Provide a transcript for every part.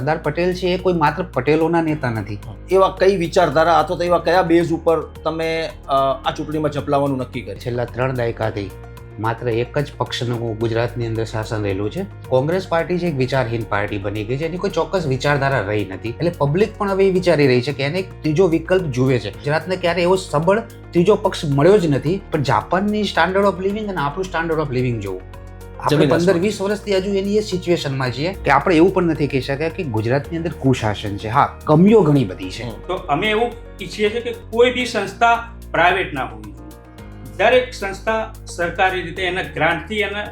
સરદાર પટેલ છે એ કોઈ માત્ર પટેલોના નેતા નથી. એવા કઈ વિચારધારા અથવા તો એવા કયા બેઝ ઉપર તમે આ ચૂંટણીમાં ઝપલાવવાનું નક્કી કર્યું? છેલ્લા ત્રણ દાયકાથી માત્ર એક જ પક્ષનું ગુજરાતની અંદર શાસન રહેલું છે. કોંગ્રેસ પાર્ટી છે એક વિચારહીન પાર્ટી બની ગઈ છે એની કોઈ ચોક્કસ વિચારધારા રહી નથી. એટલે પબ્લિક પણ હવે એ વિચારી રહી છે કે એને એક ત્રીજો વિકલ્પ જુએ છે. ગુજરાતને ક્યારે એવો સબળ ત્રીજો પક્ષ મળ્યો જ નથી પણ જાપાનની સ્ટાન્ડર્ડ ઓફ લિવિંગ અને આપણું સ્ટાન્ડર્ડ ઓફ લિવિંગ જોવું. આપણે પંદર વીસ વર્ષથી હજુ એની એ સિચ્યુએશનમાં છીએ કે આપણે એવું પણ નથી કહી શકાય કે ગુજરાતની અંદર કુશાસન છે. હા કમીઓ ઘણી બધી છે. તો અમે એવું ઈચ્છીએ છીએ કે કોઈ બી સંસ્થા પ્રાઇવેટ ના હોવી જોઈએ. દરેક સંસ્થા સરકારી રીતે એને ગ્રાન્ટથી એને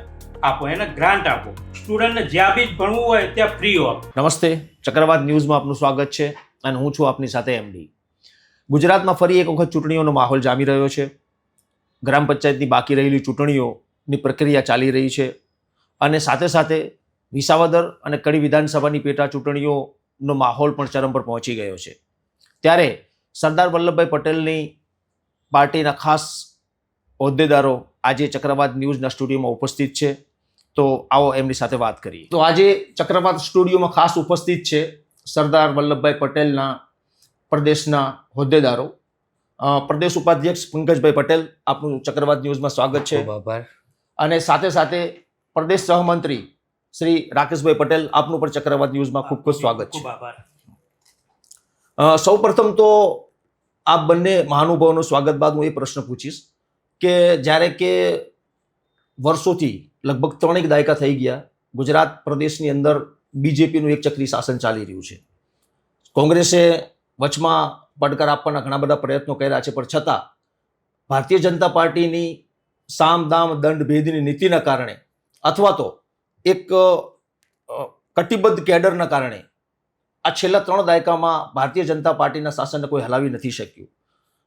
આપો એને ગ્રાન્ટ આપો. સ્ટુડન્ટને જ્યાં બી ભણવું હોય ત્યાં ફ્રી આપો. નમસ્તે ચક્રવાત ન્યૂઝમાં આપનું સ્વાગત છે અને હું છું આપની સાથે એમડી ગુજરાતમાં ફરી એક વખત ચૂંટણીઓનો માહોલ જામી રહ્યો છે. ગ્રામ પંચાયતની બાકી રહેલી ચૂંટણીઓની પ્રક્રિયા ચાલી રહી છે. અને સાથે સાથે વિસાવદર અને કડી વિધાનસભાની પેટા ચૂંટણીઓનો માહોલ પણ ચરમ પર પહોંચી ગયો છે. ત્યારે સરદાર વલ્લભભાઈ પટેલની પાર્ટીના ખાસ હોદ્દેદારો આજે ચક્રવાત ન્યૂઝના સ્ટુડિયોમાં ઉપસ્થિત છે. તો આવો એમની સાથે વાત કરીએ. તો આજે ચક્રવાત સ્ટુડિયોમાં ખાસ ઉપસ્થિત છે સરદાર વલ્લભભાઈ પટેલના પ્રદેશના હોદ્દેદારો. પ્રદેશ ઉપાધ્યક્ષ પંકજભાઈ પટેલ, આપનું ચક્રવાત ન્યૂઝમાં સ્વાગત છે. આભાર. અને સાથે સાથે પ્રદેશ સહમંત્રી શ્રી રાકેશભાઈ પટેલ આપનું પણ ચક્રવાત ન્યૂઝમાં ખૂબ ખૂબ સ્વાગત છે. સૌ પ્રથમ તો આ બંને મહાનુભાવોનું સ્વાગત બાદ હું એ પ્રશ્ન પૂછીશ કે જ્યારે કે વર્ષોથી લગભગ ત્રણેક દાયકા થઈ ગયા ગુજરાત પ્રદેશની અંદર બીજેપીનું એક ચક્રી શાસન ચાલી રહ્યું છે. કોંગ્રેસે વચમાં પડકાર આપવાના ઘણા બધા પ્રયત્નો કર્યા છે પણ છતાં ભારતીય જનતા પાર્ટીની સામ, દામ, દંડ, ભેદની નીતિના કારણે અથવા તો એક કટિબદ્ધ કેડરના કારણે આ છેલ્લા ત્રણ દાયકામાં ભારતીય જનતા પાર્ટીના શાસનને કોઈ હલાવી નથી શક્યું.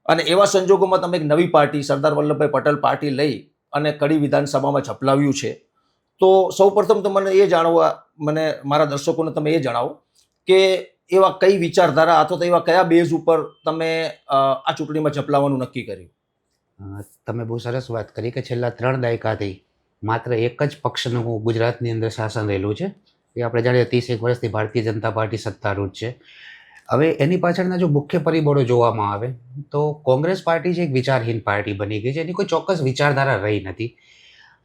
અને એવા સંજોગોમાં તમે એક નવી પાર્ટી, સરદાર વલ્લભભાઈ પટેલ પાર્ટી લઈ અને કડી વિધાનસભામાં ઝપલાવ્યું છે. તો સૌપ્રથમ તો મને એ જાણવા, મને મારા દર્શકોને તમે એ જણાવો કે એવા કઈ વિચારધારા અથવા તો એવા કયા બેઝ ઉપર તમે આ ચૂંટણીમાં ઝપલાવવાનું નક્કી કર્યું? તમે બહુ સરસ વાત કરી કે છેલ્લા ત્રણ દાયકાથી માત્ર એક જ પક્ષનું ગુજરાતની અંદર શાસન રહેલું છે. એ આપણે જાણીએ ત્રીસ એક વર્ષથી ભારતીય જનતા પાર્ટી સત્તારૂઢ છે. હવે એની પાછળના જો મુખ્ય પરિબળો જોવામાં આવે, તો કોંગ્રેસ પાર્ટી છે એક વિચારહીન પાર્ટી બની ગઈ છે. એની કોઈ ચોક્કસ વિચારધારા રહી નથી.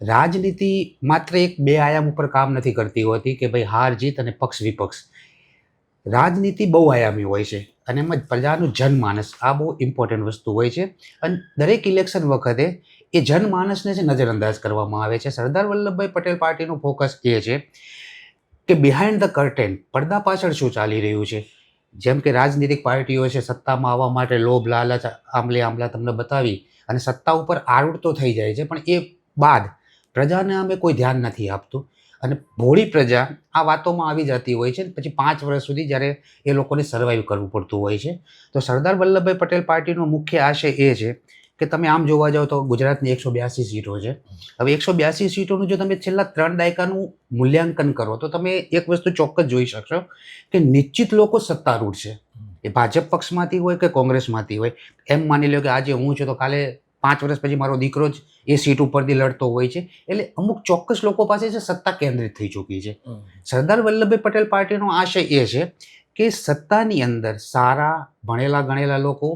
રાજનીતિ માત્ર એક બે આયામ ઉપર કામ નથી કરતી હોતી કે ભાઈ હાર જીત અને પક્ષ વિપક્ષ. રાજનીતિ બહુ આયામી હોય છે. અને એમ જ પ્રજાનું જનમાનસ, આ બહુ ઇમ્પોર્ટન્ટ વસ્તુ હોય છે. અને દરેક ઇલેક્શન વખતે એ જનમાનસને છે નજરઅંદાજ કરવામાં આવે છે. સરદાર વલ્લભભાઈ પટેલ પાર્ટીનું ફોકસ એ છે કે બિહાઇન્ડ ધ કર્ટેન પડદા પાછળ શું ચાલી રહ્યું છે? જેમ કે રાજનીતિક પાર્ટીઓ છે, સત્તામાં આવવા માટે લોભ, લાલચ, આંબલે, આંબલા તમને બતાવી અને સત્તા ઉપર આરૂઢ તો થઈ જાય છે, પણ એ બાદ પ્રજાને અમે કોઈ ધ્યાન નથી આપતું. અને ભોળી પ્રજા આ વાતોમાં આવી જતી હોય છે. પછી પાંચ વર્ષ સુધી જ્યારે એ લોકોને સર્વાઈવ કરવું પડતું હોય છે. તો સરદાર વલ્લભભાઈ પટેલ પાર્ટીનો મુખ્ય આશય એ છે કે તમે આમ જોવા જાઓ તો ગુજરાતની એકસો બ્યાસી સીટો છે. હવે એકસો બ્યાસી સીટોનું જો તમે છેલ્લા ત્રણ દાયકાનું મૂલ્યાંકન કરો તો તમે એક વસ્તુ ચોક્કસ જોઈ શકશો કે નિશ્ચિત લોકો સત્તારૂઢ છે. એ ભાજપ પક્ષમાંથી હોય કે કોંગ્રેસમાંથી હોય. એમ માની લો કે આજે હું છું તો કાલે પાંચ વર્ષ પછી મારો દીકરો જ એ સીટ ઉપરથી લડતો હોય છે. એટલે અમુક ચોક્કસ લોકો પાસે છે સત્તા કેન્દ્રિત થઈ ચૂકી છે. સરદાર વલ્લભભાઈ પટેલ પાર્ટીનો આશય એ છે કે સત્તાની અંદર સારા ભણેલા ગણેલા લોકો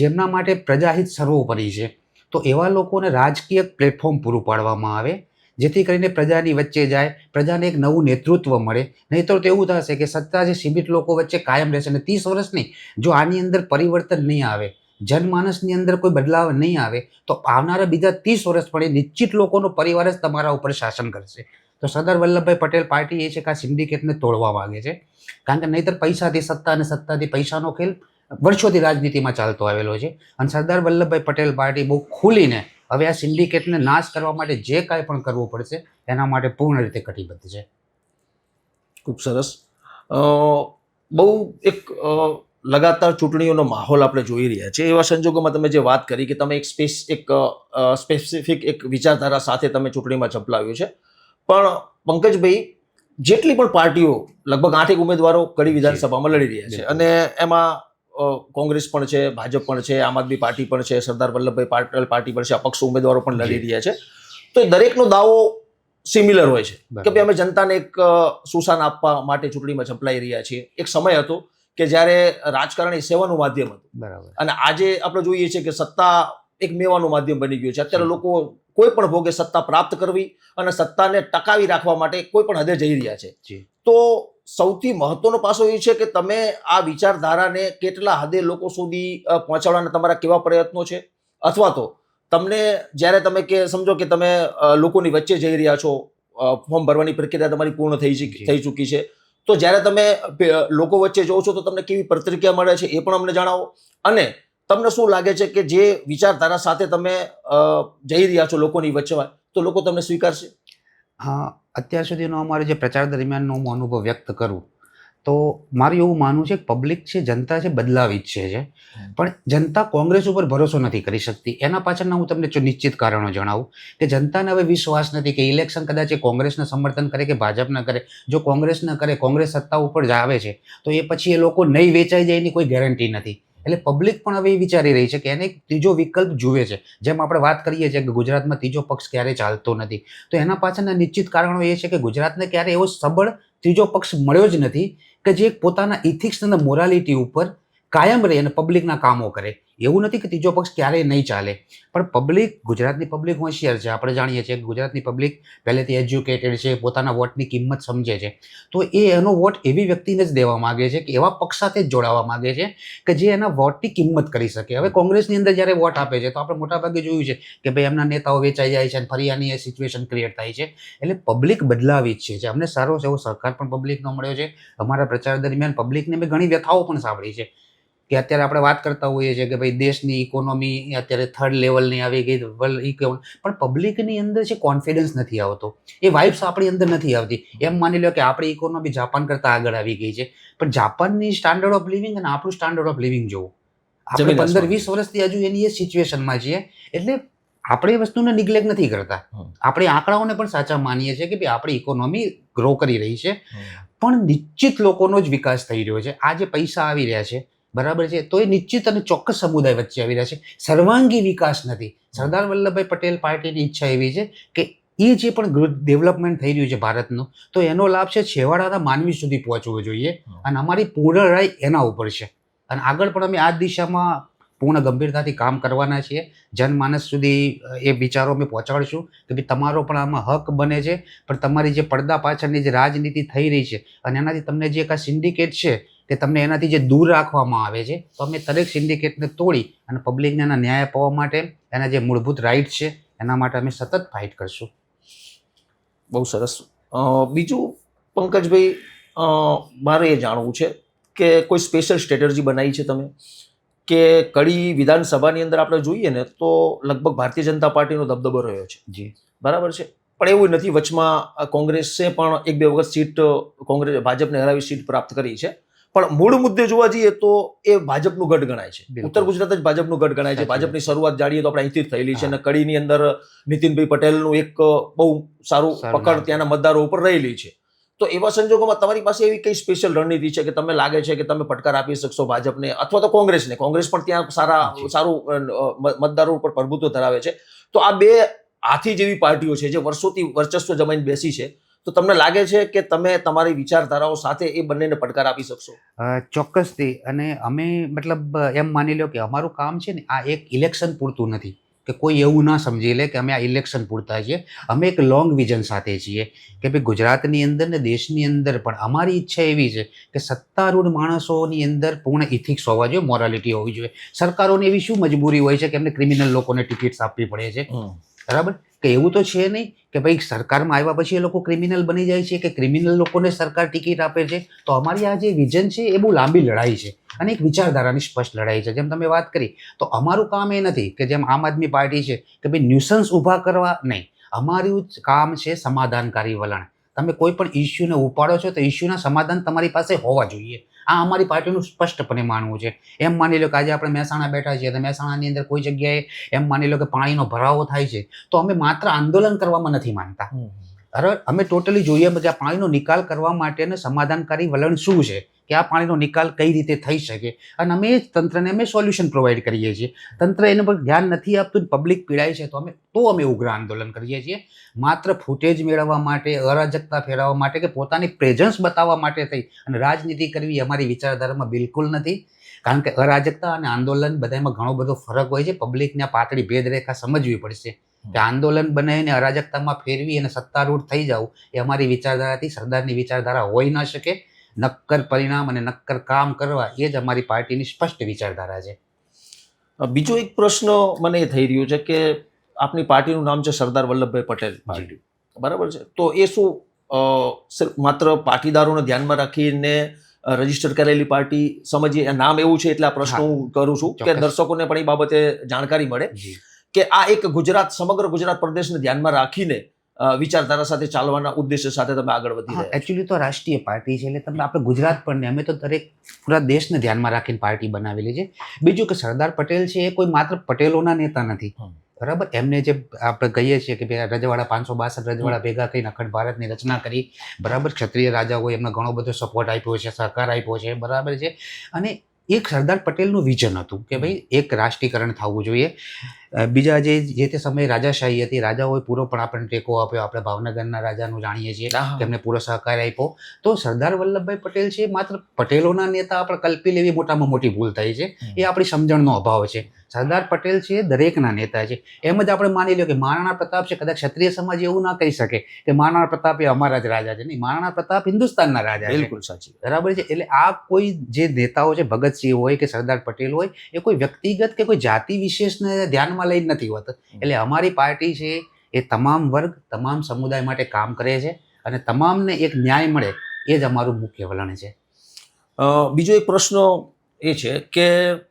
જેમના માટે પ્રજાહિત સર્વોપરી છે તો એવા લોકોને રાજકીય પ્લેટફોર્મ પૂરું પાડવામાં આવે જેથી કરીને પ્રજાની વચ્ચે જાય પ્રજાને એક નવું નેતૃત્વ મળે. નહીંતર તો એવું થશે કે સત્તા જે સીમિત લોકો વચ્ચે કાયમ રહેશે અને ત્રીસ વર્ષની જો આની અંદર પરિવર્તન નહીં આવે જનમાનસની અંદર કોઈ બદલાવ નહીં આવે, તો આવનારા બીજા ત્રીસ વર્ષ એ નિશ્ચિત લોકોનો પરિવાર જ તમારા ઉપર શાસન કરશે. તો સરદાર વલ્લભભાઈ પટેલ પાર્ટી એ છે કે આ સિન્ડિકેટને તોડવા માંગે છે. કારણ કે નહીતર પૈસાથી સત્તા અને સત્તાથી પૈસાનો ખેલ વર્ષોથી રાજનીતિમાં ચાલતો આવેલો છે. અને સરદાર વલ્લભભાઈ પટેલ પાર્ટી બહુ ખુલીને હવે આ સિન્ડિકેટને નાશ કરવા માટે જે કાંઈ પણ કરવું પડશે, એના માટે પૂર્ણ રીતે કટિબદ્ધ છે. ખૂબ સરસ. બહુ એક લગાતાર ચૂંટણીઓનો માહોલ આપણે જોઈ રહ્યા છીએ. એવા સંજોગોમાં તમે જે વાત કરી કે તમે એક સ્પેસ એક સ્પેસિફિક એક વિચારધારા સાથે તમે ચૂંટણીમાં ઝંપલાવ્યું છે. પણ પંકજભાઈ જેટલી પણ પાર્ટીઓ લગભગ આઠેક ઉમેદવારો કડી વિધાનસભામાં લડી રહ્યા છે. અને એમાં કોંગ્રેસ પણ છે ભાજપ પણ છે આમ આદમી પાર્ટી પણ છે સરદાર વલ્લભભાઈ પટેલ પાર્ટી પણ છે અપક્ષ ઉમેદવારો પણ લડી રહ્યા છે. તો એ દરેકનો દાવો સિમિલર હોય છે. કે ભાઈ અમે જનતાને એક સુશાન આપવા માટે ચૂંટણીમાં ઝંપલાઈ રહ્યા છીએ. એક સમય હતો કે જ્યારે રાજકારણ એ સેવાનું માધ્યમ હતું. બરાબર. અને આજે આપણે જોઈએ છીએ કે સત્તા એક મેવાનું માધ્યમ બની ગયું છે. અત્યારે લોકો કોઈ પણ ભોગે સત્તા પ્રાપ્ત કરવી અને સત્તાને ટકાવી રાખવા માટે કોઈ પણ હદે જઈ રહ્યા છે. તો સૌથી મહત્વનો પાસો એ છે કે તમે આ વિચારધારાને કેટલા હદે લોકો સુધી પહોંચાડવાના તમારા કેવા પ્રયત્નો છે? અથવા તો તમને જ્યારે તમે કે સમજો કે તમે લોકોની વચ્ચે જઈ રહ્યા છો ફોર્મ ભરવાની પ્રક્રિયા તમારી પૂર્ણ થઈ થઈ ચૂકી છે. તો જ્યારે તમે લોકો વચ્ચે જાઓ છો તો તમને કેવી પ્રતિક્રિયા મળે છે એ પણ અમને જણાવો. અને તમને શું લાગે છે કે જે વિચારધારા સાથે તમે જઈ રહ્યા છો લોકોની વચ્ચેમાં તો લોકો તમને સ્વીકારશે? હા, અત્યાર સુધીનો અમારો જે પ્રચાર દરમિયાનનો હું અનુભવ વ્યક્ત કરું તો મારું એવું માનવું છે કે પબ્લિક છે, જનતા છે, બદલાવ ઈચ્છે છે પણ જનતા કોંગ્રેસ ઉપર ભરોસો નથી કરી શકતી. એના પાછળના હું તમને નિશ્ચિત કારણો જણાવું કે જનતાને હવે વિશ્વાસ નથી કે ઇલેક્શન કદાચ એ કોંગ્રેસને સમર્થન કરે કે ભાજપના કરે. જો કોંગ્રેસ ન કરે, કોંગ્રેસ સત્તા ઉપર જ આવે છે, તો એ પછી એ લોકો નહીં વેચાઈ જાય એની કોઈ ગેરંટી નથી. એટલે પબ્લિક પણ હવે એ વિચારી રહી છે કે એને એક ત્રીજો વિકલ્પ જુએ છે. જેમ આપણે વાત કરીએ છીએ કે ગુજરાતમાં ત્રીજો પક્ષ ક્યારેય ચાલતો નથી. તો એના પાછળના નિશ્ચિત કારણો એ છે કે ગુજરાતને ક્યારે એવો સબળ ત્રીજો પક્ષ મળ્યો જ નથી કે જે પોતાના ઇથિક્સ અને મોરાલિટી ઉપર કાયમ રહે અને પબ્લિકના કામો કરે. એવું નથી કે ત્રીજો પક્ષ ક્યારેય નહીં ચાલે. પણ પબ્લિક ગુજરાતની પબ્લિક હોશિયાર છે. આપણે જાણીએ છીએ ગુજરાતની પબ્લિક પહેલેથી એજ્યુકેટેડ છે, પોતાના વોટની કિંમત સમજે છે. તો એ એનો વોટ એવી વ્યક્તિને જ દેવા માગે છે કે એવા પક્ષ સાથે જ જોડાવા માગે છે કે જે એના વોટની કિંમત કરી શકે. હવે કોંગ્રેસની અંદર જ્યારે વોટ આપે છે તો આપણે મોટાભાગે જોયું છે કે ભાઈ એમના નેતાઓ વેચાઈ જાય છે અને ફરી આની એ સિચ્યુએશન ક્રિએટ થાય છે. એટલે પબ્લિક બદલાવી જ છે. અમને સારો એવો સહકાર પણ પબ્લિકનો મળ્યો છે. અમારા પ્રચાર દરમિયાન પબ્લિકને મેં ઘણી વ્યથાઓ પણ સાંભળી છે. કે અત્યારે આપણે વાત કરતા હોઈએ છીએ કે ભાઈ દેશની ઇકોનોમી અત્યારે થર્ડ લેવલની આવી ગઈ વર્લ્ડ ઇકોનોમી પણ પબ્લિકની અંદર છે કોન્ફિડન્સ નથી આવતો. એ વાઇબ્સ આપણી અંદર નથી આવતી. એમ માની લો કે આપણી ઇકોનોમી જાપાન કરતાં આગળ આવી ગઈ છે. પણ જાપાનની સ્ટાન્ડર્ડ ઓફ લિવિંગ અને આપણું સ્ટાન્ડર્ડ ઓફ લિવિંગ જોવું. આપણે પંદર વીસ વર્ષથી હજુ એની એ સિચ્યુએશનમાં છીએ. એટલે આપણે એ વસ્તુને નિગ્લેક્ટ નથી કરતા. આપણે આંકડાઓને પણ સાચા માનીએ છીએ કે ભાઈ આપણી ઇકોનોમી ગ્રો કરી રહી છે. પણ નિશ્ચિત લોકોનો જ વિકાસ થઈ રહ્યો છે. આ જે પૈસા આવી રહ્યા છે. બરાબર છે? તો એ નિશ્ચિત અને ચોક્કસ સમુદાય વચ્ચે આવી રહ્યા છે. સર્વાંગી વિકાસ નથી. સરદાર વલ્લભભાઈ પટેલ પાર્ટીની ઈચ્છા એવી છે કે એ જે પણ ડેવલપમેન્ટ થઈ રહ્યું છે ભારતનું તો એનો લાભ છે છેવાડાના માનવી સુધી પહોંચવો જોઈએ અને અમારી પૂર્ણ રાય એના ઉપર છે. અને આગળ પણ અમે આ દિશામાં પૂર્ણ ગંભીરતાથી કામ કરવાના છીએ. જનમાનસ સુધી એ વિચારો અમે પહોંચાડશું કે ભાઈ તમારો પણ આમાં હક બને છે. પણ તમારી જે પડદા પાછળની જે રાજનીતિ થઈ રહી છે અને એનાથી તમને જે કાંઈ સિન્ડિકેટ છે તે તમને એનાથી જે દૂર રાખવામાં આવે છે તો અમે દરેક સિન્ડિકેટને તોડી અને પબ્લિકને એના ન્યાય અપાવવા માટે એના જે મૂળભૂત રાઇટ છે એના માટે અમે સતત ફાઇટ કરશું. બહુ સરસ. બીજું પંકજભાઈ મારે એ જાણવું છે કે કોઈ સ્પેશિયલ સ્ટ્રેટર્જી બનાવી છે તમે? કે કડી વિધાનસભાની અંદર આપણે જોઈએ ને તો લગભગ ભારતીય જનતા પાર્ટીનો દબદબો રહ્યો છે. જી. બરાબર છે? પણ એવું નથી વચમાં કોંગ્રેસે પણ એક બે વખત સીટ કોંગ્રેસ ભાજપને હરાવી સીટ પ્રાપ્ત કરી છે. પણ મૂળ મુદ્દે જોવા જઈએ તો એ ભાજપનું ગઢ ગણાય છે. ઉત્તર ગુજરાત જ ભાજપનું ગઢ ગણાય છે. ભાજપની શરૂઆત જાણીએ તો આપણે અહીંથી જ થયેલી છે અને કડીની અંદર નીતિનભાઈ પટેલનું એક બહુ સારું પકડ ત્યાંના મતદારો ઉપર રહેલી છે. તો એવા સંજોગોમાં તમારી પાસે એવી કઈ સ્પેશિયલ રણનીતિ છે કે તમે લાગે છે કે તમે પડકાર આપી શકશો ભાજપને અથવા તો કોંગ્રેસને? કોંગ્રેસ પણ ત્યાં સારા સારું મતદારો ઉપર પ્રભુત્વ ધરાવે છે. તો આ બે હાથી જેવી પાર્ટીઓ છે જે વર્ષોથી વર્ચસ્વ જમાઈને બેસી છે. તો તમને લાગે છે કે તમે તમારી વિચારધારાઓ સાથે એ બંનેને પડકાર આપી શકશો? ચોક્કસથી અને અમે મતલબ એમ માની લો કે અમારું કામ છે ને આ એક ઇલેક્શન પૂરતું નથી. કે કોઈ એવું ના સમજી લે કે અમે આ ઇલેક્શન પૂરતા છીએ. અમે એક લોંગ વિઝન સાથે છીએ. કે ભાઈ ગુજરાતની અંદર ને દેશની અંદર પણ અમારી ઈચ્છા એવી છે કે સત્તારૂઢ માણસોની અંદર પૂર્ણ ઇથિક્સ હોવા જોઈએ મોરાલિટી હોવી જોઈએ. સરકારોને એવી શું મજબૂરી હોય છે કે એમને ક્રિમિનલ લોકોને ટિકિટ્સ આપવી પડે છે? બરાબર? કે એવું તો છે નહીં કે ભાઈ સરકારમાં આવ્યા પછી એ લોકો ક્રિમિનલ બની જાય છે કે ક્રિમિનલ લોકોને સરકાર ટિકિટ આપે છે, તો અમારી આ જે વિઝન છે એ બહુ લાંબી લડાઈ છે અને એક વિચારધારાની સ્પષ્ટ લડાઈ છે. જેમ તમે વાત કરી, તો અમારું કામ એ નથી કે જેમ આમ આદમી પાર્ટી છે કે ભાઈ ન્યુસન્સ ઊભા કરવા, નહીં. અમારું જ કામ છે સમાધાનકારી વલણ. તમે કોઈ પણ ઇસ્યુને ઉપાડો છો તો ઇસ્યુના સમાધાન તમારી પાસે હોવા જોઈએ. આ અમારી પાર્ટીનું સ્પષ્ટપણે માનવું છે. એમ માની લો કે આજે આપણે મહેસાણા બેઠા છીએ તો મહેસાણાની અંદર કોઈ જગ્યાએ એમ માની લો કે પાણીનો ભરાવો થાય છે તો અમે માત્ર આંદોલન કરવામાં નથી માનતા. બરાબર અમે ટોટલી જોઈએ કે આ પાણીનો નિકાલ કરવા માટેનું સમાધાનકારી વલણ શું છે? કે આ પાણીનો નિકાલ કઈ રીતે થઈ શકે? અને અમે જ તંત્રને અમે સોલ્યુશન પ્રોવાઈડ કરીએ છીએ. તંત્ર એના પર ધ્યાન નથી આપતું પબ્લિક પીડાય છે તો અમે તો અમે ઉગ્ર આંદોલન કરીએ છીએ. માત્ર ફૂટેજ મેળવવા માટે અરાજકતા ફેરવવા માટે કે પોતાની પ્રેઝન્સ બતાવવા માટે થઈ. અને રાજનીતિ કરવી અમારી વિચારધારામાં બિલકુલ નથી. કારણ કે અરાજકતા અને આંદોલન બધામાં ઘણો બધો ફરક હોય છે. પબ્લિકને પાતળી ભેદરેખા સમજવી પડશે. કે આંદોલન બનાવીને અરાજકતામાં ફેરવી અને સત્તારૂઢ થઈ જવું એ અમારી વિચારધારાથી સરદારની વિચારધારા હોઈ ન શકે. નક્કર પરિણામ અને નક્કર કામ કરવા એ જ અમારી પાર્ટીની સ્પષ્ટ વિચારધારા છે. બીજો એક પ્રશ્ન મને એ થઈ રહ્યો છે કે આપની પાર્ટીનું નામ છે સરદાર વલ્લભભાઈ પટેલ પાર્ટી. બરાબર છે? તો એ શું સિર્ફ માત્ર પાટીદારોને ધ્યાનમાં રાખીને રજિસ્ટર કરેલી પાર્ટી સમજીએ? નામ એવું છે એટલે આ પ્રશ્ન હું. કરું છું કે દર્શકોને પણ એ બાબતે જાણકારી મળે કે આ એક ગુજરાત સમગ્ર ગુજરાત પ્રદેશને ધ્યાનમાં રાખીને વિચારધારા સાથે ચાલવાના ઉદ્દેશ્ય સાથે તમે આગળ વધી રહ્યા એકચ્યુઅલી તો રાષ્ટ્રીય પાર્ટી છે એટલે તમે આપણે ગુજરાત પણ નહીં અમે તો દરેક પૂરા દેશને ધ્યાનમાં રાખીને પાર્ટી બનાવેલી છે. બીજું કે સરદાર પટેલ છે એ કોઈ માત્ર પટેલોના નેતા નથી. બરાબર? એમને જે આપણે કહીએ છીએ કે ભાઈ રજવાડા પાંચસો બાસઠ રજવાડા ભેગા થઈને અખંડ ભારતની રચના કરી. બરાબર? ક્ષત્રિય રાજાઓએ એમને ઘણો બધો સપોર્ટ આપ્યો છે સહકાર આપ્યો છે બરાબર છે. અને એક સરદાર પટેલનું વિઝન હતું કે ભાઈ એક રાષ્ટ્રીયકરણ થવું જોઈએ. બીજા જે જે તે સમયે રાજાશાહી હતી રાજાઓએ પૂરો પણ આપણને ટેકો આપ્યો. આપણે ભાવનગરના રાજાનું જાણીએ છીએ. તેમને પૂરો સહકાર આપ્યો. તો સરદાર વલ્લભભાઈ પટેલ છે માત્ર પટેલોના નેતા આપણે કલ્પી લેવી મોટામાં મોટી ભૂલ થાય છે. એ આપણી સમજણનો અભાવ છે. સરદાર પટેલ છે દરેકના નેતા છે. એમ જ આપણે માની લો કે મહારાણા પ્રતાપ છે કદાચ ક્ષત્રિય સમાજ એવું ના કહી શકે કે મહારાણા પ્રતાપ એ અમારા જ રાજા છે. નહીં મહારાણા પ્રતાપ હિન્દુસ્તાનના રાજા છે. બિલકુલ સાચી બરાબર છે? એટલે આ કોઈ જે નેતાઓ છે ભગતસિંહ હોય કે સરદાર પટેલ હોય એ કોઈ વ્યક્તિગત કે કોઈ જાતિ વિશેષને ધ્યાનમાં લઈને નથી હોત. એટલે અમારી પાર્ટી છે એ તમામ વર્ગ તમામ સમુદાય માટે કામ કરે છે અને તમામને એક ન્યાય મળે એ જ અમારું મુખ્ય વલણ છે. બીજો એક પ્રશ્ન એ છે કે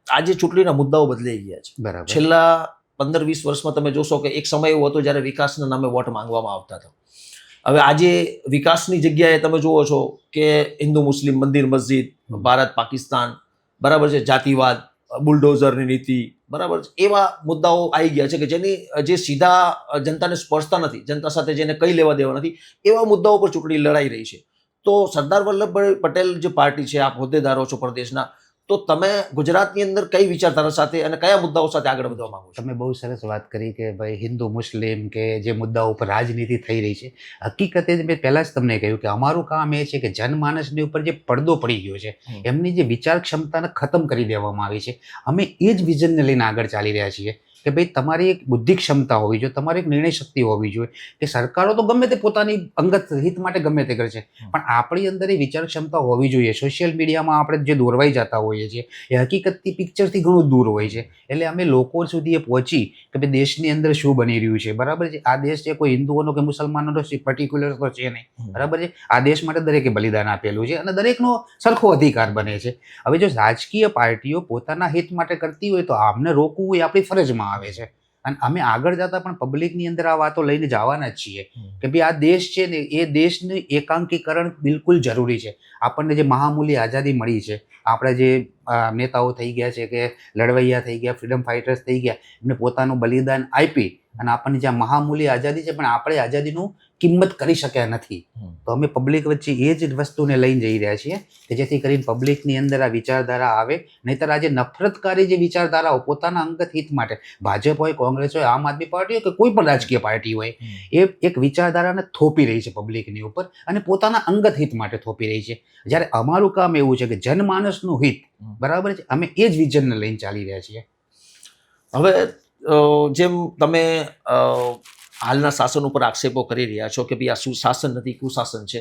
આજે ચૂંટણીના મુદ્દાઓ બદલાઈ ગયા છે. બરાબર. છેલ્લા પંદર વીસ વર્ષમાં તમે જોશો કે એક સમય એવો હતો જ્યારે વિકાસના નામે વોટ માંગવામાં આવતા હતા. હવે આજે વિકાસની જગ્યાએ તમે જુઓ છો કે હિન્દુ મુસ્લિમ મંદિર મસ્જિદ ભારત પાકિસ્તાન બરાબર છે જાતિવાદ બુલડોઝરની નીતિ, બરાબર એવા મુદ્દાઓ આવી ગયા છે કે જેની, જે સીધા જનતાને સ્પર્શતા નથી, જનતા સાથે જેને કઈ લેવા દેવા નથી, એવા મુદ્દાઓ પર ચૂંટણી લડાઈ રહી છે. તો સરદાર વલ્લભભાઈ પટેલ જે પાર્ટી છે, આપ હોદ્દેદારો છો પ્રદેશના તો તમે ગુજરાતની અંદર કઈ વિચારધારા સાથે અને કયા મુદ્દાઓ સાથે આગળ વધવા માંગો છો? તમે બહુ સરસ વાત કરી કે ભાઈ હિન્દુ મુસ્લિમ કે જે મુદ્દાઓ ઉપર રાજનીતિ થઈ રહી છે હકીકતે જ મેં પહેલાં જ તમને કહ્યું કે અમારું કામ એ છે કે જનમાનસની ઉપર જે પડદો પડી ગયો છે એમની જે વિચાર ક્ષમતાને ખતમ કરી દેવામાં આવી છે. અમે એ જ વિઝનને લઈને આગળ ચાલી રહ્યા છીએ. કે ભાઈ તમારી એક બુદ્ધિ ક્ષમતા હોવી જોઈએ તમારી એક નિર્ણય શક્તિ હોવી જોઈએ કે સરકારો તો ગમે તે પોતાની અંગત હિત માટે ગમે તે કરે છે. પણ આપણી અંદર એ વિચાર ક્ષમતા હોવી જોઈએ. સોશિયલ મીડિયામાં આપણે જે દોરવાઈ જતા હોઈએ છીએ એ હકીકતથી પિક્ચરથી ઘણું દૂર હોય છે. એટલે અમે લોકો સુધી એ પહોંચી કે ભાઈ દેશની અંદર શું બની રહ્યું છે. બરાબર છે? આ દેશ છે કોઈ હિન્દુઓનો કે મુસલમાનોનો પર્ટિક્યુલર તો છે નહીં. બરાબર છે? આ દેશ માટે દરેકે બલિદાન આપેલું છે અને દરેકનો સરખો અધિકાર બને છે. હવે જો રાજકીય પાર્ટીઓ પોતાના હિત માટે કરતી હોય તો આમને રોકવું એ આપણી ફરજમાં આવે છે. અને અમે આગળ જતા પણ પબ્લિકની અંદર આ વાતો લઈને જવાના જ છીએ. કે ભાઈ આ દેશ છે ને એ દેશનું એકાંકીકરણ બિલકુલ જરૂરી છે. આપણને જે મહામૂલી આઝાદી મળી છે આપણા જે નેતાઓ થઈ ગયા છે કે લડવૈયા થઈ ગયા ફ્રીડમ ફાઇટર્સ થઈ ગયા એમને પોતાનું બલિદાન આપી અને આપણને જ્યાં મહામૂલી આઝાદી છે પણ આપણે આઝાદીનું કિંમત કરી શક્યા નથી. તો અમે પબ્લિક વચ્ચે એ જ વસ્તુને લઈને જઈ રહ્યા છીએ કે જેથી કરીને પબ્લિકની અંદર આ વિચારધારા આવે નહીતર આજે નફરતકારી જે વિચારધારાઓ પોતાના અંગત હિત માટે ભાજપ હોય કોંગ્રેસ હોય આમ આદમી પાર્ટી હોય કે કોઈ પણ રાજકીય પાર્ટી હોય એ એક વિચારધારાને થોપી રહી છે પબ્લિકની ઉપર અને પોતાના અંગત હિત માટે થોપી રહી છે. જ્યારે અમારું કામ એવું છે કે જનમાનસનું હિત બરાબર છે? અમે એ જ વિઝનને લઈને ચાલી રહ્યા છીએ. હવે જેમ તમે હાલના શાસન ઉપર આક્ષેપો કરી રહ્યા છો કે ભાઈ આ સુશાસન નથી કુશાસન છે.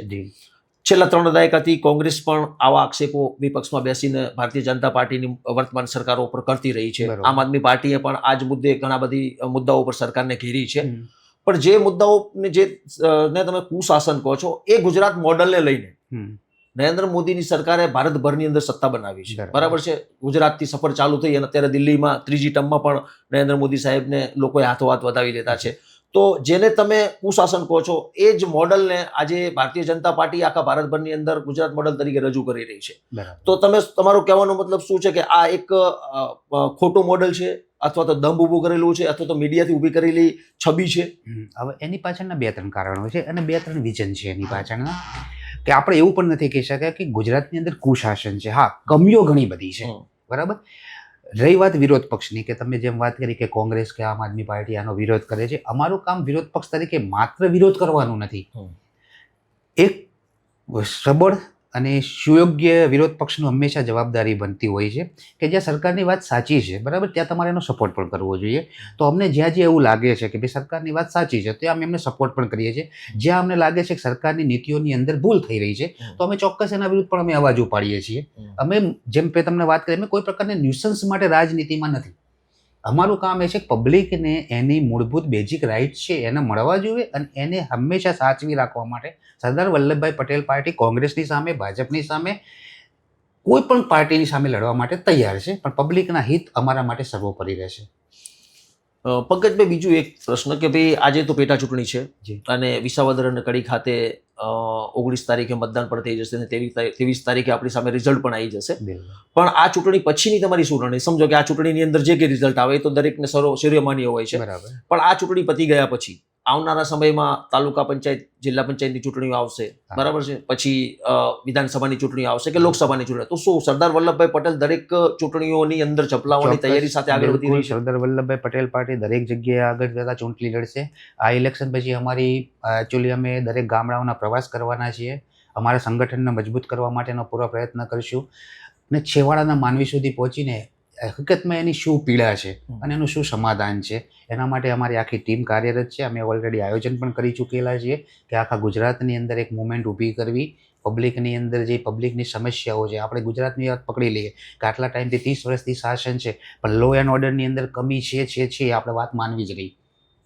છેલ્લા ત્રણ દાયકાથી કોંગ્રેસ પણ આવા આક્ષેપો વિપક્ષમાં બેસીને ભારતીય જનતા પાર્ટીની વર્તમાન સરકારો ઉપર કરતી રહી છે. આમ આદમી પાર્ટીએ પણ આ જ મુદ્દે ઘણા બધી મુદ્દાઓ ઉપર સરકારને ઘેરી છે. પણ જે મુદ્દાઓને જે ને તમે કુશાસન કહો છો એ ગુજરાત મોડલને લઈને નરેન્દ્ર મોદીની સરકારે ભારતભરની અંદર સત્તા બનાવી છે. બરાબર. છે? ગુજરાતથી સફર ચાલુ થઈ અને અત્યારે દિલ્હીમાં ત્રીજી ટર્મમાં પણ નરેન્દ્ર મોદી સાહેબને લોકોએ હાથો હાથ વધાવી લેતા છે. તો જેને તમે કુશાસન કહો છો એ જ મોડલને આજે ભારતીય જનતા પાર્ટી આખા ભારતભરની અંદર ગુજરાત મોડલ તરીકે રજૂ કરી રહી છે. તો તમે તમારો કહેવાનો મતલબ શું છે કે આ એક ખોટું મોડલ છે અથવા તો દંભ ઊભું કરેલું છે અથવા તો મીડિયાથી ઊભી કરેલી છબી છે? હવે એની પાછળના બે ત્રણ કારણો છે અને બે ત્રણ વિઝન છે એની પાછળના કે આપણે એવું પણ નથી કહી શકાય કે ગુજરાતની અંદર કુશાસન છે. હા કમીઓ ઘણી બધી છે. બરાબર? રહી વાત વિરોધ પક્ષની કે તમે જેમ વાત કરી કે કોંગ્રેસ કે આમ આદમી પાર્ટી આનો વિરોધ કરે છે અમારું કામ વિરોધ પક્ષ તરીકે માત્ર વિરોધ કરવાનું નથી. એક સબળ અને સુયોગ્ય વિરોધ પક્ષનું હંમેશા જવાબદારી બનતી હોય છે કે જ્યાં સરકારની વાત સાચી છે બરાબર? ત્યાં તમારે એનો સપોર્ટ પણ કરવો જોઈએ. તો અમને જ્યાં જ્યાં એવું લાગે છે કે ભાઈ સરકારની વાત સાચી છે ત્યાં અમે એમને સપોર્ટ પણ કરીએ છીએ. જ્યાં અમને લાગે છે કે સરકારની નીતિઓની અંદર ભૂલ થઈ રહી છે તો અમે ચોક્કસ એના વિરુદ્ધ પણ અમે અવાજ ઉપાડીએ છીએ. અમે જેમ પે તમને વાત કરી અમે કોઈ પ્રકારની ન્યુસન્સ માટે રાજનીતિમાં નથી. અમારું કામ એ છે કે પબ્લિકને એની મૂળભૂત બેઝિક રાઇટ છે એને મળવા જોઈએ અને એને હંમેશા સાચવી રાખવા માટે સરદાર વલ્લભભાઈ પટેલ પાર્ટી કોંગ્રેસની સામે ભાજપની સામે કોઈ પણ પાર્ટીની સામે લડવા માટે તૈયાર છે પણ પબ્લિકના હિત અમારા માટે સર્વોપરી રહેશે. પંકજભાઈ બીજું એક પ્રશ્ન કે ભાઈ આજે તો પેટા ચૂંટણી છે અને વિસાવદર અને કડી ખાતે ઓગણીસ તારીખે મતદાન પણ થઈ જશે અને ત્રેવીસ તારીખે આપણી સામે રિઝલ્ટ પણ આવી જશે. પણ આ ચૂંટણી પછીની તમારી શું રણનીતિ? સમજો કે આ ચૂંટણીની અંદર જે કે રિઝલ્ટ આવે એ તો દરેકને સર્વ શિરોમાન્ય હોય છે. બરાબર. પણ આ ચૂંટણી પતી ગયા પછી આવનારા સમયમાં તાલુકા પંચાયત જિલ્લા પંચાયતની ચૂંટણીઓ આવશે. બરાબર છે? પછી વિધાનસભાની ચૂંટણીઓ આવશે કે લોકસભાની ચૂંટણી તો શું સરદાર વલ્લભભાઈ પટેલ દરેક ચૂંટણીઓની અંદર ઝપલાવવાની તૈયારી સાથે આગળ વધી રહી છે? સરદાર વલ્લભભાઈ પટેલ પાર્ટી દરેક જગ્યાએ આગળ જતા ચૂંટણી લડશે. આ ઇલેક્શન પછી અમારી એકચ્યુઅલી અમે દરેક ગામડાઓના પ્રવાસ કરવાના છીએ. અમારા સંગઠનને મજબૂત કરવા માટેનો પૂરો પ્રયત્ન કરીશું. અને છેવાડાના માનવી સુધી પહોંચીને હકીકતમાં એની શું પીડા છે અને એનું શું સમાધાન છે? એના માટે અમારી આખી ટીમ કાર્યરત છે. અમે ઓલરેડી આયોજન પણ કરી ચૂકેલા છીએ કે આખા ગુજરાતની અંદર એક મુવમેન્ટ ઊભી કરવી પબ્લિકની અંદર જે પબ્લિકની સમસ્યાઓ છે આપણે ગુજરાતની વાત પકડી લઈએ કે આટલા ટાઈમથી ત્રીસ વર્ષથી શાસન છે પણ લો એન્ડ ઓર્ડરની અંદર કમી છે છે છે આપણે વાત માનવી જ રહી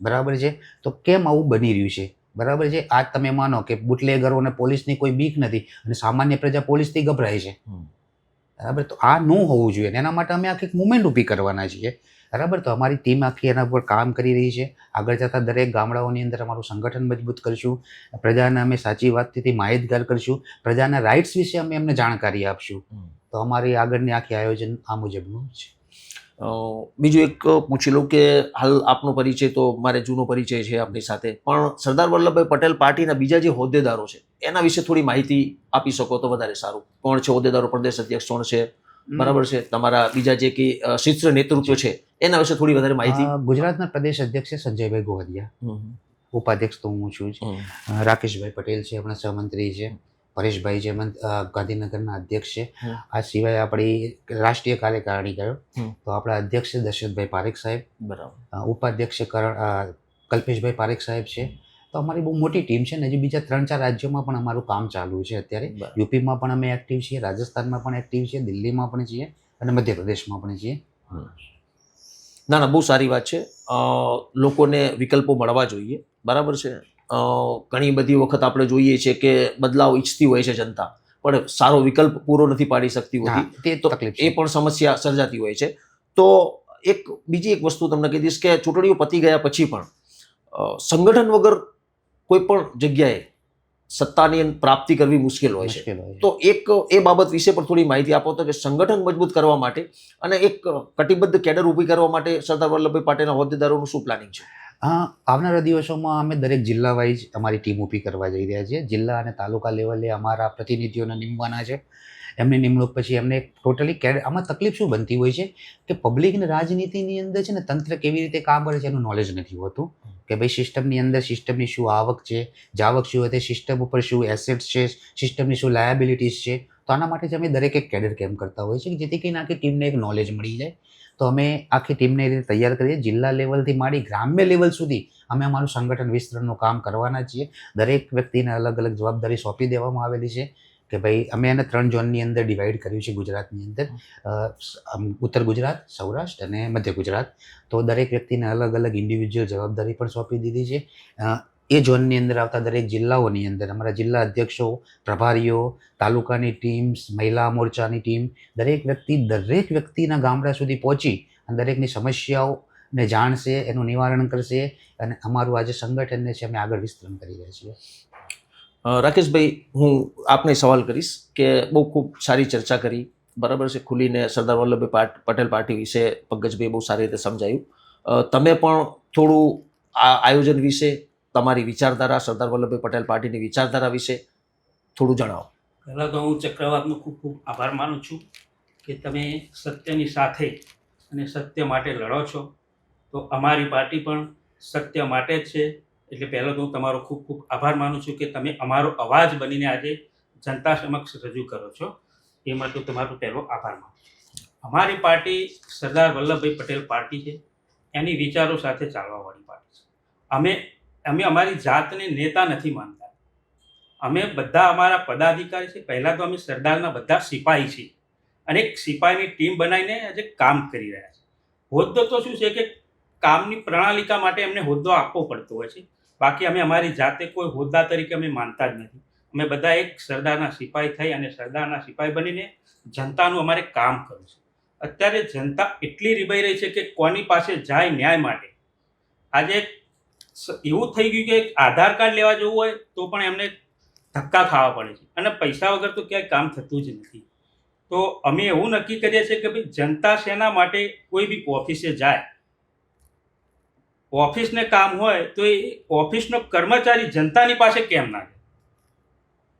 બરાબર છે? તો કેમ આવું બની રહ્યું છે? બરાબર છે? આજ તમે માનો કે બુટલેગરો અને પોલીસની કોઈ બીક નથી અને સામાન્ય પ્રજા પોલીસથી ગભરાય છે. બરાબર? તો આ ન હોવું જોઈએ. એના માટે અમે આખી મુવમેન્ટ ઊભી કરવાના છીએ. બરાબર? તો અમારી ટીમ આખી એના પર કામ કરી રહી છે. આગળ જતાં દરેક ગામડાઓની અંદર અમારું સંગઠન મજબૂત કરશું. પ્રજાને અમે સાચી વાતથી માહિતગાર કરશું. પ્રજાના રાઇટ્સ વિશે અમે એમને જાણકારી આપશું. તો અમારી આગળની આખી આયોજન આ મુજબનું છે. બીજું એક પૂછી લઉં કે હાલ આપનો પરિચય તો મારે જૂનો પરિચય છે આપની સાથે. પણ સરદાર વલ્લભભાઈ પટેલ પાર્ટીના બીજા જે હોદ્દેદારો છે એના વિશે થોડી માહિતી આપી શકો તો વધારે સારું. કોણ છે? હોદ્દેદારો પ્રદેશ અધ્યક્ષ કોણ છે? બરાબર છે? તમારા બીજા જે કે શિષ્ય નેતૃત્વ છે એના વિશે થોડી વધારે માહિતી. ગુજરાતના પ્રદેશ અધ્યક્ષ છે સંજયભાઈ ગોહરિયા. ઉપાધ્યક્ષ તો હું છું જ. રાકેશભાઈ પટેલ છે આપણા સહમંત્રી છે. પરેશભાઈ છે ગાંધીનગરના અધ્યક્ષ છે. આ સિવાય આપણી રાષ્ટ્રીય કાર્યકારિણી ગયો તો આપણા અધ્યક્ષ છે દશરથભાઈ પારેખ સાહેબ. બરાબર. ઉપાધ્યક્ષ કરણ કલ્પેશભાઈ પારેખ સાહેબ છે. તો અમારી બહુ મોટી ટીમ છે ને હજી બીજા ત્રણ ચાર રાજ્યોમાં પણ અમારું કામ ચાલુ છે અત્યારે. યુપીમાં પણ અમે એક્ટિવ છીએ રાજસ્થાનમાં પણ એક્ટિવ છીએ દિલ્હીમાં પણ છીએ અને મધ્યપ્રદેશમાં પણ છીએ. ના ના બહુ સારી વાત છે. લોકોને વિકલ્પો મળવા જોઈએ. બરાબર છે? ઘણી બધી વખત આપણે જોઈએ છે કે બદલાવ ઈચ્છતી હોય છે જનતા પણ સારો વિકલ્પ પૂરો નથી પાડી શકતી હોતી. તે તો તકલીફ એ પણ સમસ્યા સર્જાતી હોય છે. તો એક બીજી એક વસ્તુ તમને કહી દઈશ કે ચૂંટણીઓ પતી ગયા પછી પણ સંગઠન વગર કોઈ પણ જગ્યાએ સત્તાની પ્રાપ્તિ કરવી મુશ્કેલ હોય છે. તો એક એ બાબત વિશે પણ થોડી માહિતી આપો તો કે સંગઠન મજબૂત કરવા માટે અને એક કટિબદ્ધ કેડર ઊભી કરવા માટે સરદાર વલ્લભભાઈ પટેલના હોદ્દેદારોનું શું પ્લાનિંગ છે? હા આવનારા દિવસોમાં અમે દરેક જિલ્લા વાઇઝ અમારી ટીમ ઊભી કરવા જઈ રહ્યા છીએ. જિલ્લા અને તાલુકા લેવલે અમારા પ્રતિનિધિઓને નીમવાના છે. એમની નિમણૂક પછી એમને ટોટલી કેડ આમાં તકલીફ શું બનતી હોય છે? કે પબ્લિકને રાજનીતિની અંદર છે ને તંત્ર કેવી રીતે કામ કરે છે એનું નોલેજ નથી હોતું. કે ભાઈ સિસ્ટમની અંદર સિસ્ટમની શું આવક છે? જાવક શું હોય તે સિસ્ટમ ઉપર શું એસેટ્સ છે? સિસ્ટમની શું લાયાબિલિટીઝ છે? તો આના માટે જ અમે દરેક એક કેડર કેમ્પ કરતા હોઈએ છીએ જેથી કરીને આખી ટીમને એક નોલેજ મળી જાય. તો અમે આખી ટીમને એ રીતે તૈયાર કરીએ. જિલ્લા લેવલથી માંડી ગ્રામ્ય લેવલ સુધી અમે અમારું સંગઠન વિસ્તરણનું કામ કરવાના છીએ. દરેક વ્યક્તિને અલગ અલગ જવાબદારી સોંપી દેવામાં આવેલી છે. કે ભાઈ અમે એને ત્રણ ઝોનની અંદર ડિવાઈડ કર્યું છે ગુજરાતની અંદર. ઉત્તર ગુજરાત સૌરાષ્ટ્ર અને મધ્ય ગુજરાત. તો દરેક વ્યક્તિને અલગ અલગ ઇન્ડિવિજ્યુઅલ જવાબદારી પણ સોંપી દીધી છે. એ ઝોનની અંદર આવતા દરેક જિલ્લાઓની અંદર અમારા જિલ્લા અધ્યક્ષો પ્રભારીઓ તાલુકાની ટીમ્સ મહિલા મોરચાની ટીમ દરેક વ્યક્તિ દરેક વ્યક્તિના ગામડા સુધી પહોંચી અને દરેકની સમસ્યાઓને જાણશે એનું નિવારણ કરશે અને અમારું આજે સંગઠનને છે અમે આગળ વિસ્તરણ કરી રહ્યા છીએ. રાકેશભાઈ, હું આપને સવાલ કરીશ કે બહુ ખૂબ સારી ચર્ચા કરી. બરાબર છે, ખુલીને સરદાર વલ્લભભાઈ પાટ- પટેલ પાર્ટી વિશે પંકજભાઈ બહુ સારી રીતે સમજાયું. તમે પણ થોડું આ આયોજન વિશે, તમારી વિચારધારા, સરદાર વલ્લભભાઈ પટેલ પાર્ટીની વિચારધારા વિશે થોડું જણાવો. પહેલાં તો હું ચક્રવાતનો ખૂબ ખૂબ આભાર માનું છું કે તમે સત્યની સાથે અને સત્ય માટે લડો છો. તો અમારી પાર્ટી પણ સત્ય માટે જ છે. એટલે પહેલાં તો હું તમારો ખૂબ ખૂબ આભાર માનું છું કે તમે અમારો અવાજ બનીને આજે જનતા સમક્ષ રજૂ કરો છો. એ માટે તમારો પહેલો આભાર માનું છું. અમારી પાર્ટી સરદાર વલ્લભભાઈ પટેલ પાર્ટી છે. એની વિચારો સાથે ચાલવાવાળી પાર્ટી છે. અમે અમે અમારી જાતને નેતા નથી માનતા. અમે બધા અમારા પદાધિકારી છે. પહેલાં તો અમે સરદારના બધા સિપાહી છીએ. અને એક સિપાહીની ટીમ બનાવીને આજે કામ કરી રહ્યા છે. હોદ્દો તો શું છે કે કામની પ્રણાલિકા માટે એમને હોદ્દો આપવો પડતો હોય છે. બાકી અમે અમારી જાતે કોઈ હોદ્દા તરીકે અમે માનતા જ નથી. અમે બધા એક સરદારના સિપાહી થઈ અને સરદારના સિપાહી બનીને જનતાનું અમારે કામ કર્યું છે. અત્યારે જનતા એટલી રીબાઈ રહી છે કે કોની પાસે જાય ન્યાય માટે. આજે એવું થઈ ગયું કે આધાર કાર્ડ લેવા જવું હોય તો પણ એમને ધક્કા ખાવા પડે છે. અને પૈસા વગર તો ક્યાંય કામ થતું જ નથી. તો અમે એવું નક્કી કરીએ છીએ કે ભાઈ જનતા શેના માટે કોઈ બી ઓફિસે જાય ઓફિસને કામ હોય તો એ ઓફિસનો કર્મચારી જનતાની પાસે કેમ ના જાય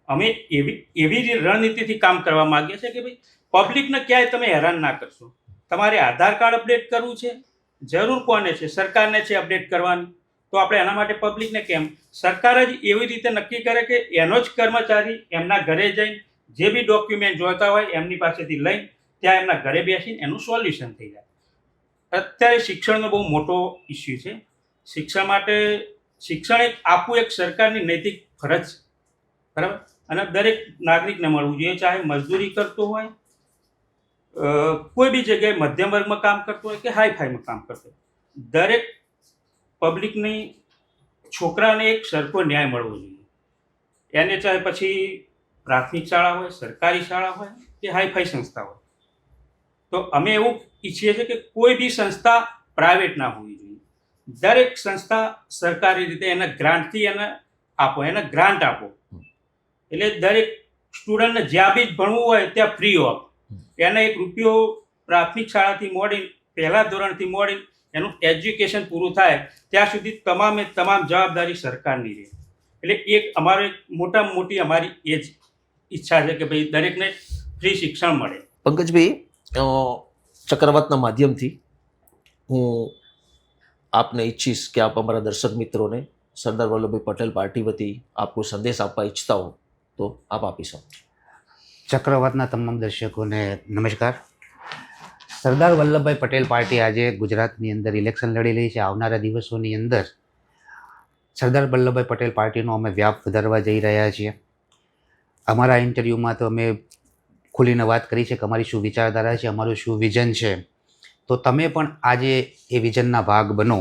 અમે એવી એવી રણનીતિથી કામ કરવા માગીએ છીએ કે ભાઈ પબ્લિકને ક્યાંય તમે હેરાન ના કરશો. તમારે આધાર કાર્ડ અપડેટ કરવું છે? જરૂર કોને છે? સરકારને છે અપડેટ કરવાની? તો આપણે એના માટે પબ્લિકને કેમ? સરકાર જ એવી રીતે નક્કી કરે કે એનો જ કર્મચારી એમના ઘરે જઈને જે બી ડોક્યુમેન્ટ જોઈતા હોય એમની પાસેથી લઈ ત્યાં એમના ઘરે બેસીને એનું સોલ્યુશન થઈ જાય. અત્યારે શિક્ષણનો બહુ મોટો ઇસ્યુ છે. શિક્ષણ માટે શિક્ષણ એક આપવું એક સરકારની નૈતિક ફરજ બરાબર? અને દરેક નાગરિકને મળવું જોઈએ, ચાહે મજદૂરી કરતો હોય કોઈ બી જગ્યાએ મધ્યમ વર્ગમાં કામ કરતો હોય કે હાઈ ફાઈમાં કામ કરતો હોય. દરેક પબ્લિકની છોકરાને એક સરખો ન્યાય મળવો જોઈએ. એને ચાહે પછી પ્રાથમિક શાળા હોય, સરકારી શાળા હોય કે હાઈફાઈ સંસ્થા હોય. તો અમે એવું ઈચ્છીએ છીએ કે કોઈ બી સંસ્થા પ્રાઇવેટ ના હોવી જોઈએ. દરેક સંસ્થા સરકારી રીતે એને ગ્રાન્ટથી એને આપો, એને ગ્રાન્ટ આપો. એટલે દરેક સ્ટુડન્ટને જ્યાં બી ભણવું હોય ત્યાં ફ્રી ઓફ એને એક રૂપિયો પ્રાથમિક શાળાથી મોડી પહેલા ધોરણથી મોડી એનું એજ્યુકેશન પૂરું થાય, ત્યાં સુધી તમામે તમામ જવાબદારી સરકારની રહે. એટલે એક અમારો એક મોટામાં મોટી અમારી એ જ ઈચ્છા છે કે ભાઈ દરેકને ફ્રી શિક્ષણ મળે. પંકજભાઈ ચક્રવાતના માધ્યમથી હું આપને ઈચ્છીશ કે આપ અમારા દર્શક મિત્રોને સરદાર વલ્લભભાઈ પટેલ પાર્ટી વતી આપ કોઈ સંદેશ આપવા ઈચ્છતા હો, તો આપ આપી શકો. ચક્રવાતના તમામ દર્શકોને નમસ્કાર. સરદાર વલ્લભભાઈ પટેલ પાર્ટી આજે ગુજરાતની અંદર ઇલેક્શન લડી રહી છે. આવનારા દિવસોની અંદર સરદાર વલ્લભભાઈ પટેલ પાર્ટીનો અમે વ્યાપ વધારવા જઈ રહ્યા છીએ. અમારા ઇન્ટરવ્યૂમાં તો અમે ખુલીને વાત કરી છે કે અમારી શું વિચારધારા છે, અમારું શું વિઝન છે. તો તમે પણ આજે એ વિઝનના ભાગ બનો.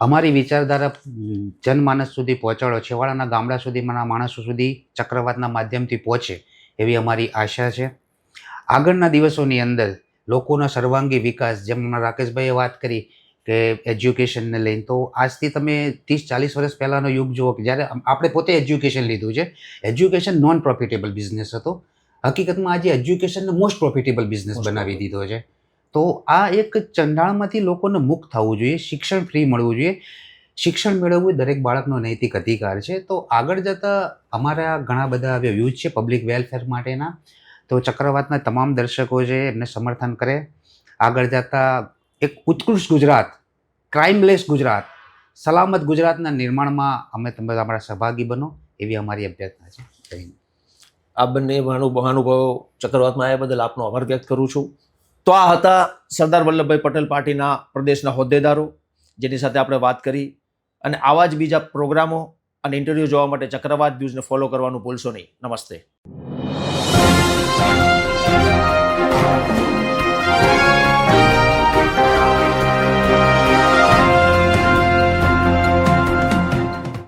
અમારી વિચારધારા જનમાનસ સુધી પહોંચાડો, છેવાડાના ગામડા સુધીમાંના માણસો સુધી ચક્રવાતના માધ્યમથી પહોંચે એવી અમારી આશા છે. આગળના દિવસોની અંદર લોકોનો સર્વાંગી વિકાસ જેમ રાકેશભાઈએ વાત કરી કે એજ્યુકેશનને લઈને, તો આજથી તમે ત્રીસ ચાલીસ વર્ષ પહેલાંનો યુગ જુઓ કે જ્યારે આપણે પોતે એજ્યુકેશન લીધું છે. એજ્યુકેશન નોન પ્રોફિટેબલ બિઝનેસ હતો. હકીકતમાં આજે એજ્યુકેશનને મોસ્ટ પ્રોફિટેબલ બિઝનેસ બનાવી દીધો છે. તો આ એક ચંડાળમાંથી લોકોને મુક્ત થવું જોઈએ શિક્ષણ ફ્રી મળવું જોઈએ. શિક્ષણ મેળવવું એ દરેક બાળકનો નૈતિક અધિકાર છે. તો આગળ જતાં અમારા ઘણા બધા વ્યૂઝ છે પબ્લિક વેલફેર માટેના. તો ચક્રવાતના તમામ દર્શકો છે એમને સમર્થન કરે. આગળ જતાં એક ઉત્કૃષ્ટ ગુજરાત ક્રાઇમલેસ ગુજરાત સલામત ગુજરાતના નિર્માણમાં અમે તમે અમારા સહભાગી બનો એવી અમારી અભ્યર્થના છે. આ બંને મહાનુભાવો ચક્રવાતમાં આવ્યા બદલ આપનો આભાર વ્યક્ત કરું છું. તો આ હતા સરદાર વલ્લભભાઈ પટેલ પાર્ટીના પ્રદેશના હોદ્દેદારો, જેની સાથે આપણે વાત કરી. અને આવા જ બીજા પ્રોગ્રામો અને ઇન્ટરવ્યૂ જોવા માટે ચક્રવાત ન્યૂઝને ફોલો કરવાનું ભૂલશો નહીં. નમસ્તે.